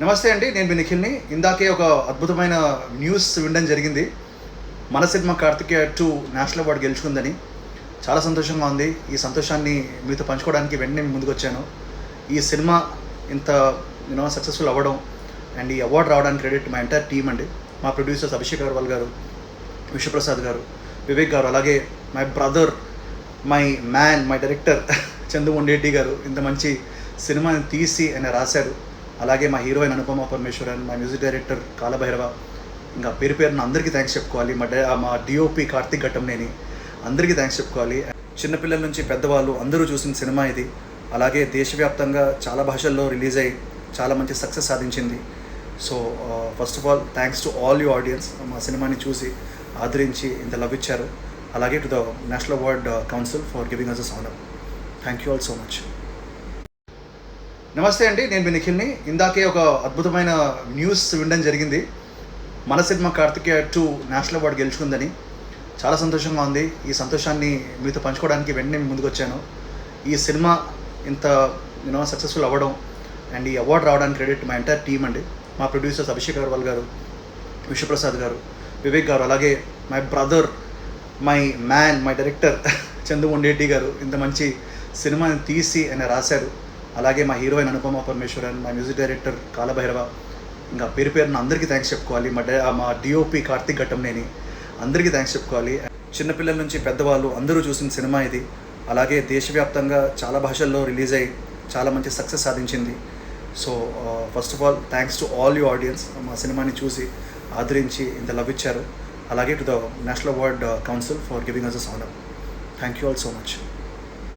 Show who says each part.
Speaker 1: నమస్తే అండి నేను మీ నిఖిల్ని. ఇందాకే ఒక అద్భుతమైన న్యూస్ వినడం జరిగింది. మన cinema Karthikeya two national award గెలుచుకుందని. చాలా సంతోషంగా ఉంది. ఈ సంతోషాన్ని మీతో పంచుకోవడానికి వెంటనే మీ ముందుకు వచ్చాను. ఈ సినిమా ఇంత యూనో సక్సెస్ఫుల్ అవ్వడం అండ్ ఈ అవార్డు రావడానికి క్రెడిట్ మా ఎంటైర్ టీమ్ అండి. మా ప్రొడ్యూసర్స్ అభిషేక్ అగర్వాల్ గారు విశ్వప్రసాద్ గారు వివేక్ గారు అలాగే my brother my man my director Chandu Mondeti గారు ఇంత మంచి సినిమాని తీసి ఆయన రాశారు. అలాగే మా హీరోయిన్ అనుపమ పరమేశ్వరన్ మా మ్యూజిక్ డైరెక్టర్ కాలభైరవ ఇంకా పేరు పేరున అందరికీ థ్యాంక్స్ చెప్పుకోవాలి. మా డై మా డిఓపి కార్తీక్ ఘట్టంనేని అందరికీ థ్యాంక్స్ చెప్పుకోవాలి. చిన్నపిల్లల నుంచి పెద్దవాళ్ళు అందరూ చూసిన సినిమా ఇది. అలాగే దేశవ్యాప్తంగా చాలా భాషల్లో రిలీజ్ అయ్యి చాలా మంచి సక్సెస్ సాధించింది. So first of all thanks to all you audience మా సినిమాని చూసి ఆదరించి ఇంత లవ్ ఇచ్చారు. అలాగే to the national award council for giving us us honour thank you all so much namaste అండి నేను మీ నిఖిల్ని. ఇందాకే ఒక అద్భుతమైన న్యూస్ వినడం జరిగింది. మన cinema Karthikeya two national award గెలుచుకుందని. చాలా సంతోషంగా ఉంది. ఈ సంతోషాన్ని మీతో పంచుకోవడానికి వెంటనే ముందుకొచ్చాను ముందుకు వచ్చాను. ఈ సినిమా ఇంత యూనో సక్సెస్ఫుల్ అవ్వడం అండ్ ఈ అవార్డు రావడానికి క్రెడిట్ మా ఎంటైర్ టీమ్ అండి. మా ప్రొడ్యూసర్స్ అభిషేక్ అగర్వాల్ గారు విశ్వప్రసాద్ గారు వివేక్ గారు అలాగే my brother my man my director Chandu గారు ఇంత మంచి సినిమాని తీసి ఆయన రాశారు. అలాగే మా హీరోయిన్ అనుపమ పరమేశ్వరన్ మా మ్యూజిక్ డైరెక్టర్ కాలభైరవ ఇంకా పేరు పేరున అందరికీ థ్యాంక్స్ చెప్పుకోవాలి. మా డై మా డిఓపి కార్తీక్ ఘట్టంనేని అందరికీ థ్యాంక్స్ చెప్పుకోవాలి. చిన్నపిల్లల నుంచి పెద్దవాళ్ళు అందరూ చూసిన సినిమా ఇది. అలాగే దేశవ్యాప్తంగా చాలా భాషల్లో రిలీజ్ అయ్యి చాలా మంచి సక్సెస్ సాధించింది. So first of all thanks to all you audience మా సినిమాని చూసి ఆదరించి ఇంత లవ్ ఇచ్చారు. అలాగే to the national award council for giving us us honour thank you all so much